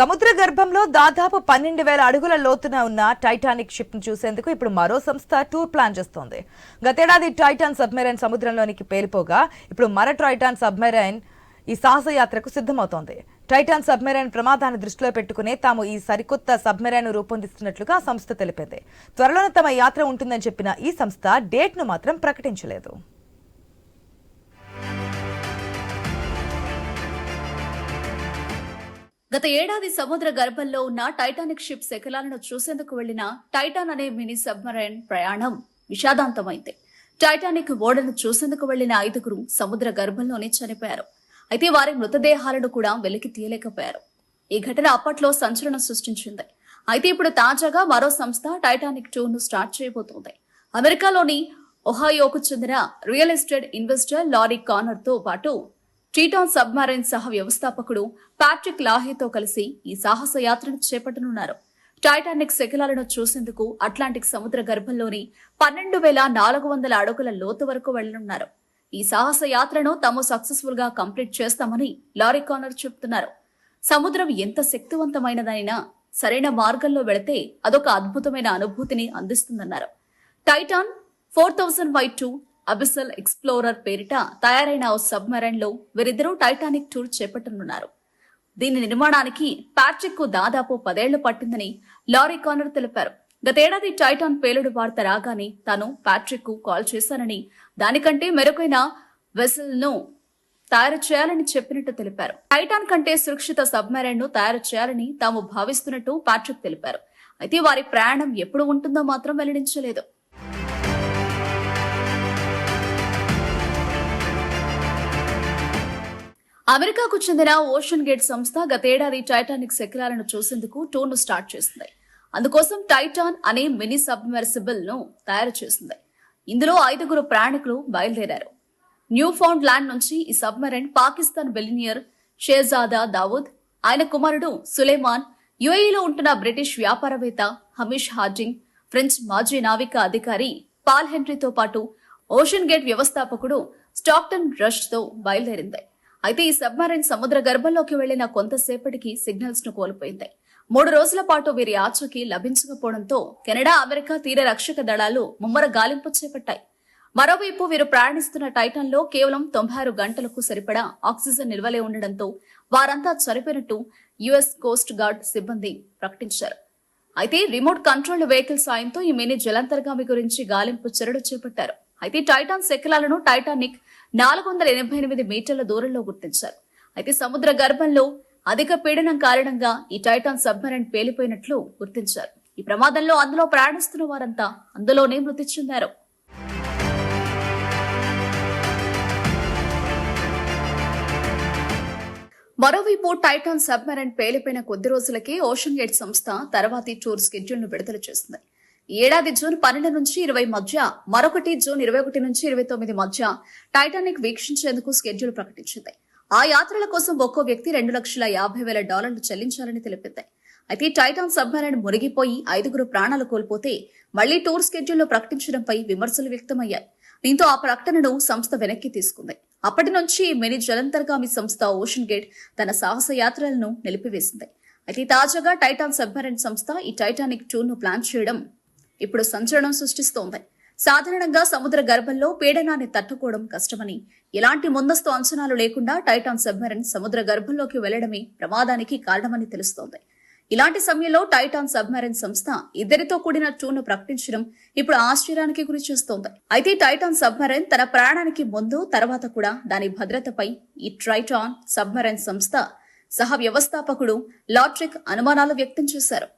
సముద్ర గర్భంలో దాదాపు పన్నెండు వేల అడుగుల లోతున ఉన్న టైటానిక్ షిప్ను చూసేందుకు ఇప్పుడు మరో సంస్థ టూర్ ప్లాన్ చేస్తోంది. గతేడాది టైటాన్ సబ్మెరైన్ సముద్రంలోనికి పేలిపోగా ఇప్పుడు మర టైటాన్ సబ్మెరైన్ ఈ సాహసయాత్రకు సిద్ధమవుతోంది. టైటాన్ సబ్మెరైన్ ప్రమాదాన్ని దృష్టిలో పెట్టుకునే తాము ఈ సరికొత్త సబ్మెరైన్ రూపొందిస్తున్నట్లుగా ఆ సంస్థ తెలిపింది. త్వరలోనే తమ యాత్ర ఉంటుందని చెప్పిన ఈ సంస్థ డేట్ను మాత్రం ప్రకటించలేదు. గత ఏడాది సముద్ర గర్భంలో ఉన్న టైటానిక్ షిప్ శకలాలను చూసేందుకు వెళ్ళిన టైటాన్ అనే మినీ సబ్మరైన్ ప్రయాణం విషాదాంతమైంది. టైటానిక్ ఓడను చూసేందుకు వెళ్ళిన ఐదుగురు సముద్ర గర్భంలోనే చనిపోయారు. అయితే వారి మృతదేహాలను కూడా వెలికి తీయలేకపోయారు. ఈ ఘటన అప్పట్లో సంచలనం సృష్టించింది. అయితే ఇప్పుడు తాజాగా మరో సంస్థ టైటానిక్ టూర్ను స్టార్ట్ చేయబోతోంది. అమెరికాలోని ఒహాయోకు చెందిన రియల్ ఎస్టేట్ ఇన్వెస్టర్ లారీ కానర్తో పాటు ట్రీటాన్ సబ్మరైన్ సహ వ్యవస్థాపకుడు ప్యాట్రిక్ లాహేతో కలిసి ఈ సాహస యాత్రను చేపట్టనున్నారు. టైటానిక్ శకలాలను చూసేందుకు అట్లాంటిక్ సముద్ర గర్భంలోని పన్నెండు వేల నాలుగు వందల అడుగుల లోతు వరకు వెళ్ళనున్నారు ఈ సాహస యాత్రను తాము సక్సెస్ఫుల్గా కంప్లీట్ చేస్తామని లారీ కానర్ చెబుతున్నారు సముద్రం ఎంత శక్తివంతమైనదైనా సరైన మార్గంలో వెళితే అదొక అద్భుతమైన అనుభూతిని అందిస్తుందన్నారు. Titan four thousand Y two abyssal explorer పేరిట తయారైన ఓ సబ్మెరైన్లో వీరిద్దరూ టైటానిక్ టూర్ చేపట్టనున్నారు. దీని నిర్మాణానికి ప్యాట్రిక్కు దాదాపు పదేళ్ళు పట్టిందని లారీ కానర్ తెలిపారు. గతేడాది టైటాన్ పేలుడు వార్త రాగానే తాను ప్యాట్రిక్కు కాల్ చేశానని దానికంటే మెరుగైన వెసల్ను తయారు చేయాలని చెప్పినట్టు తెలిపారు. టైటాన్ కంటే సురక్షిత సబ్మెరైన్ను తయారు చేయాలని తాము భావిస్తున్నట్టు ప్యాట్రిక్ తెలిపారు. అయితే వారి ప్రయాణం ఎప్పుడు ఉంటుందో మాత్రం వెల్లడించలేదు. అమెరికాకు చెందిన ఓషన్ గేట్ సంస్థ గతేడాది టైటానిక్ శకలాలను చూసేందుకు టూర్ను స్టార్ట్ చేసింది. అందుకోసం టైటాన్ అనే మినీ సబ్మెర్సిబుల్ను తయారు చేసింది. ఇందులో ఐదుగురు ప్రయాణికులు బయలుదేరారు. న్యూ ఫౌండ్ ల్యాండ్ నుంచి ఈ సబ్మెరైన్ పాకిస్తాన్ బిలినియర్ షేజాదా దావూద్ ఆయన కుమారుడు సులేమాన్ యుఏఈలో ఉంటున్న బ్రిటిష్ వ్యాపారవేత్త హమీష్ హాజింగ్ ఫ్రెంచ్ మాజీ నావిక అధికారి పాల్ హెన్రీతో పాటు ఓషన్ గేట్ వ్యవస్థాపకుడు స్టాక్టన్ రష్తో బయలుదేరింది. అయితే ఈ సబ్మరైన్ సముద్ర గర్భంలోకి వెళ్ళిన కొంతసేపటికి సిగ్నల్స్ను కోల్పోయింది. మూడు రోజుల పాటు వీరి ఆచూకీ లభించకపోవడంతో కెనడా అమెరికా తీర రక్షక దళాలు ముమ్మర గాలింపు చేపట్టాయి. మరోవైపు వీరు ప్రయాణిస్తున్న టైటాన్లో కేవలం తొంభై ఆరు గంటలకు సరిపడా ఆక్సిజన్ నిల్వలే ఉండడంతో వారంతా చనిపోయినట్టు యుఎస్ కోస్ట్ గార్డ్ సిబ్బంది ప్రకటించారు. అయితే రిమోట్ కంట్రోల్ వెహికల్ సాయంతో ఈ మినీ జలంతర్గామి గురించి గాలింపు చర్యలు చేపట్టారు. అయితే టైటాన్ శకలాలను టైటానిక్ నాలుగు వందల ఎనభై ఎనిమిది మీటర్ల దూరంలో గుర్తించారు. అయితే సముద్ర గర్భంలో అధిక పీడనం కారణంగా ఈ టైటాన్ సబ్మెరైన్ పేలిపోయినట్లు గుర్తించారు. ఈ ప్రమాదంలో అందులో ప్రయాణిస్తున్న వారంతా అందులోనే మృతి చెందారు. మరోవైపు టైటాన్ సబ్మెరైన్ పేలిపోయిన కొద్ది రోజులకే ఓషన్ గేట్ సంస్థ తర్వాతి టూర్ స్కెడ్యూల్ను విడుదల చేసింది. ఏడాది జూన్ పన్నెండు నుంచి ఇరవై మధ్య మరొకటి జూన్ ఇరవై ఒకటి నుంచి ఇరవై తొమ్మిది మధ్య టైటానిక్ వీక్షించేందుకు స్కెడ్యూల్ ప్రకటించింది. ఆ యాత్రల కోసం ఒక్కో వ్యక్తి రెండు లక్షల యాభై వేల డాలర్లు చెల్లించాలని తెలిపింది. అయితే టైటాన్ సబ్మెరైన్ మునిగిపోయి ఐదుగురు ప్రాణాలు కోల్పోతే మళ్ళీ టూర్ స్కెడ్యూల్లో ప్రకటించడంపై విమర్శలు వ్యక్తమయ్యాయి. దీంతో ఆ ప్రకటనను సంస్థ వెనక్కి తీసుకుంది. అప్పటి నుంచి మినీ జలంతర్గామి సంస్థ ఓషన్ గేట్ తన సాహస యాత్రలను నిలిపివేసింది. అయితే తాజాగా టైటాన్ సబ్మెరైన్ సంస్థ ఈ టైటానిక్ టూర్ను ప్లాన్ చేయడం ఇప్పుడు సంచలనం సృష్టిస్తోంది. సాధారణంగా సముద్ర గర్భంలో పీడనాన్ని తట్టుకోవడం కష్టమని ఎలాంటి ముందస్తు అంచనాలు లేకుండా టైటాన్ సబ్మెరైన్ సముద్ర గర్భంలోకి వెళ్ళడమే ప్రమాదానికి కారణమని తెలుస్తోంది. ఇలాంటి సమయంలో టైటాన్ సబ్మెరైన్ సంస్థ ఇద్దరితో కూడిన టూర్ను ప్రకటించడం ఇప్పుడు ఆశ్చర్యానికి గురి చేస్తోంది. అయితే టైటాన్ సబ్మెరైన్ తన ప్రయాణానికి ముందు తర్వాత కూడా దాని భద్రతపై ఈ ట్రైటాన్ సబ్మెరైన్ సంస్థ సహ వ్యవస్థాపకుడు లాట్రిక్ అనుమానాలు వ్యక్తం చేశారు.